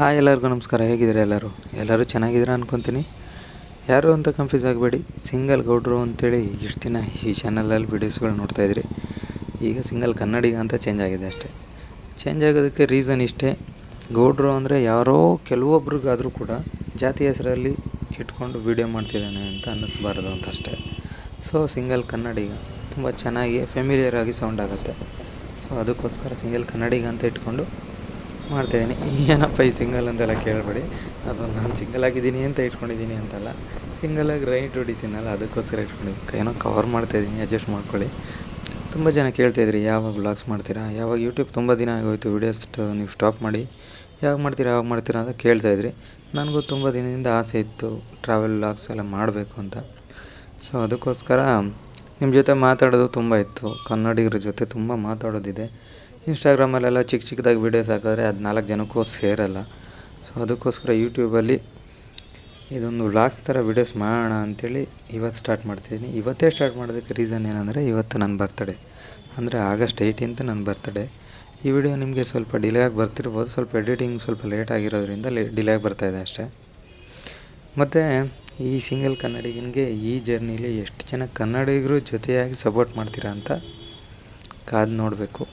Hi ಎಲ್ಲರಿಗೂ ನಮಸ್ಕಾರ. ಹೇಗಿದ್ದೀರಾ ಎಲ್ಲರೂ? ಎಲ್ಲರೂ ಚೆನ್ನಾಗಿದ್ದೀರಾ ಅನ್ಕೊತೀನಿ. ಯಾರು ಅಂತ ಕನ್ಫ್ಯೂಸ್ ಆಗಬೇಡಿ. ಸಿಂಗಲ್ ಗೌಡ್ರು ಅಂತೇಳಿ ಇಷ್ಟು ದಿನ ಈ ಚಾನಲಲ್ಲಿ ವೀಡಿಯೋಸ್ಗಳು ನೋಡ್ತಾಯಿದ್ರಿ ಈಗ ಸಿಂಗಲ್ ಕನ್ನಡಿಗ ಅಂತ ಚೇಂಜ್ ಆಗಿದೆ ಅಷ್ಟೇ. ಚೇಂಜ್ ಆಗೋದಕ್ಕೆ ರೀಸನ್ ಇಷ್ಟೇ. ಗೌಡ್ರು ಅಂದರೆ ಯಾರೋ ಕೆಲವೊಬ್ರಿಗಾದರೂ ಕೂಡ ಜಾತಿ ಹೆಸರಲ್ಲಿ ಇಟ್ಕೊಂಡು ವೀಡಿಯೋ ಮಾಡ್ತಿದ್ದಾನೆ ಅಂತ ಅನ್ನಿಸ್ಬಾರ್ದು ಅಂತ ಅಷ್ಟೇ. ಸೊ ಸಿಂಗಲ್ ಕನ್ನಡಿಗ ತುಂಬ ಚೆನ್ನಾಗಿ ಫೆಮಿಲಿಯರ್ ಆಗಿ ಸೌಂಡ್ ಆಗುತ್ತೆ. ಸೊ ಅದಕ್ಕೋಸ್ಕರ ಸಿಂಗಲ್ ಕನ್ನಡಿಗ ಅಂತ ಇಟ್ಕೊಂಡು ಮಾಡ್ತಾಯಿದ್ದೀನಿ. ಏನಪ್ಪ ಈ ಸಿಂಗಲ್ ಅಂತೆಲ್ಲ ಕೇಳಬೇಡಿ. ಅದು ನಾನು ಸಿಂಗಲ್ ಆಗಿದ್ದೀನಿ ಅಂತ ಇಟ್ಕೊಂಡಿದ್ದೀನಿ ಅಂತಲ್ಲ. ಸಿಂಗಲಾಗಿ ರೈಟ್ ಹೊಡಿತೀನಲ್ಲ, ಅದಕ್ಕೋಸ್ಕರ ಇಟ್ಕೊಂಡಿದ್ದೀನಿ. ಏನೋ ಕವರ್ ಮಾಡ್ತಾಯಿದ್ದೀನಿ ಅಡ್ಜಸ್ಟ್ ಮಾಡ್ಕೊಳ್ಳಿ. ತುಂಬ ಜನ ಕೇಳ್ತಾಯಿದ್ರಿ, ಯಾವಾಗ ವ್ಲಾಗ್ಸ್ ಮಾಡ್ತೀರಾ? ಯಾವಾಗ ಯೂಟ್ಯೂಬ್ ತುಂಬ ದಿನ ಆಗೋಯ್ತು ವೀಡಿಯೋಸ್ ನೀವು ಸ್ಟಾಪ್ ಮಾಡಿ. ಯಾವಾಗ ಮಾಡ್ತೀರಾ ಯಾವಾಗ ಮಾಡ್ತೀರಾ ಅಂತ ಕೇಳ್ತಾಯಿದ್ರಿ. ನನಗೂ ತುಂಬ ದಿನದಿಂದ ಆಸೆ ಇತ್ತು ಟ್ರಾವೆಲ್ ವ್ಲಾಗ್ಸ್ ಎಲ್ಲ ಮಾಡಬೇಕು ಅಂತ. ಸೊ ಅದಕ್ಕೋಸ್ಕರ ನಿಮ್ಮ ಜೊತೆ ಮಾತಾಡೋದು ತುಂಬ ಇತ್ತು. ಕನ್ನಡಿಗರ ಜೊತೆ ತುಂಬ ಮಾತಾಡೋದಿದೆ. ಇನ್ಸ್ಟಾಗ್ರಾಮಲ್ಲೆಲ್ಲ ಚಿಕ್ಕ ಚಿಕ್ಕದಾಗಿ ವೀಡಿಯೋಸ್ ಹಾಕಿದ್ರೆ ಅದು ನಾಲ್ಕು ಜನಕ್ಕೂ ಸೇರಲ್ಲ. ಸೊ ಅದಕ್ಕೋಸ್ಕರ ಯೂಟ್ಯೂಬಲ್ಲಿ ಇದೊಂದು ವ್ಲಾಗ್ಸ್ ಥರ ವೀಡಿಯೋಸ್ ಮಾಡೋಣ ಅಂಥೇಳಿ ಇವತ್ತು ಸ್ಟಾರ್ಟ್ ಮಾಡ್ತಿದ್ದೀನಿ. ಇವತ್ತೇ ಸ್ಟಾರ್ಟ್ ಮಾಡೋದಕ್ಕೆ ರೀಸನ್ ಏನಂದರೆ ಇವತ್ತು ನನ್ನ ಬರ್ತಡೇ ಅಂದರೆ ಆಗಸ್ಟ್ ಏಯ್ಟೀನ್ತ್ ನನ್ನ ಬರ್ತಡೇ ಈ ವಿಡಿಯೋ ನಿಮಗೆ ಸ್ವಲ್ಪ ಡಿಲೇ ಆಗಿ ಬರ್ತಿರ್ಬೋದು. ಸ್ವಲ್ಪ ಎಡಿಟಿಂಗ್ ಸ್ವಲ್ಪ ಲೇಟ್ ಆಗಿರೋದ್ರಿಂದ ಲೇ ಡಿಲೇ ಆಗಿ ಬರ್ತಾಯಿದೆ ಅಷ್ಟೇ. ಮತ್ತು ಈ ಸಿಂಗಲ್ ಕನ್ನಡಿಗನಿಗೆ ಈ ಜರ್ನಿಲಿ ಎಷ್ಟು ಜನ ಕನ್ನಡಿಗರು ಜೊತೆಯಾಗಿ ಸಪೋರ್ಟ್ ಮಾಡ್ತೀರಾ ಅಂತ ಕಾದು ನೋಡಬೇಕು.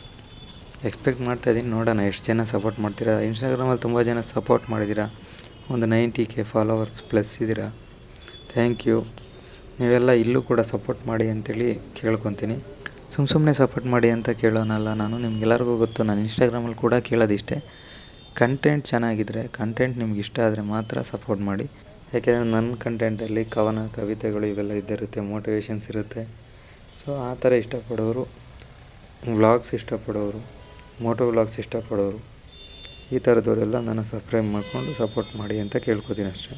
ಎಕ್ಸ್ಪೆಕ್ಟ್ ಮಾಡ್ತಾ ಇದ್ದೀನಿ ನೋಡೋಣ ಎಷ್ಟು ಜನ ಸಪೋರ್ಟ್ ಮಾಡ್ತೀರಾ. ಇನ್ಸ್ಟಾಗ್ರಾಮಲ್ಲಿ ತುಂಬ ಜನ ಸಪೋರ್ಟ್ ಮಾಡಿದ್ದೀರಾ. ಒಂದು ನೈಂಟಿ ಕೆ ಫಾಲೋವರ್ಸ್ ಪ್ಲಸ್ ಇದ್ದೀರಾ. ಥ್ಯಾಂಕ್ ಯು ನೀವೆಲ್ಲ ಇಲ್ಲೂ ಕೂಡ ಸಪೋರ್ಟ್ ಮಾಡಿ ಅಂತೇಳಿ ಕೇಳ್ಕೊತೀನಿ. ಸುಮ್ಮ ಸುಮ್ಮನೆ ಸಪೋರ್ಟ್ ಮಾಡಿ ಅಂತ ಕೇಳೋನಲ್ಲ ನಾನು, ನಿಮ್ಗೆಲ್ಲರಿಗೂ ಗೊತ್ತು, ನಾನು ಇನ್ಸ್ಟಾಗ್ರಾಮಲ್ಲಿ ಕೂಡ ಕೇಳೋದಿಷ್ಟೇ. ಕಂಟೆಂಟ್ ಚೆನ್ನಾಗಿದ್ದರೆ ಕಂಟೆಂಟ್ ನಿಮ್ಗೆ ಇಷ್ಟ ಆದರೆ ಮಾತ್ರ ಸಪೋರ್ಟ್ ಮಾಡಿ. ಯಾಕೆಂದರೆ ನನ್ನ ಕಂಟೆಂಟಲ್ಲಿ ಕವನ, ಕವಿತೆಗಳು ಇವೆಲ್ಲ ಇದ್ದಿರುತ್ತೆ ಮೋಟಿವೇಶನ್ಸ್ ಇರುತ್ತೆ. ಸೊ ಆ ಥರ ಇಷ್ಟಪಡೋರು ವ್ಲಾಗ್ಸ್ ಇಷ್ಟಪಡೋರು ಮೋಟೋ ವ್ಲಾಗ್ಸ್ ಇಷ್ಟಪಡೋರು, ಈ ಥರದವರೆಲ್ಲ ನನ್ನ ಸಬ್ಸ್ಕ್ರೈಬ್ ಮಾಡಿಕೊಂಡು ಸಪೋರ್ಟ್ ಮಾಡಿ ಅಂತ ಕೇಳ್ಕೊತೀನಿ ಅಷ್ಟೇ.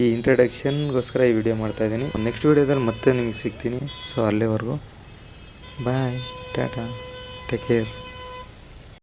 ಈ ಇಂಟ್ರಡಕ್ಷನ್ಗೋಸ್ಕರ ಈ ವಿಡಿಯೋ ಮಾಡ್ತಾಯಿದ್ದೀನಿ ನೆಕ್ಸ್ಟ್ ವೀಡಿಯೋದಲ್ಲಿ ಮತ್ತೆ ನಿಮಗೆ ಸಿಗ್ತೀನಿ. ಸೊ ಅಲ್ಲಿವರೆಗೂ ಬಾಯ್ ಟಾಟಾ ಟೇಕ್ ಕೇರ್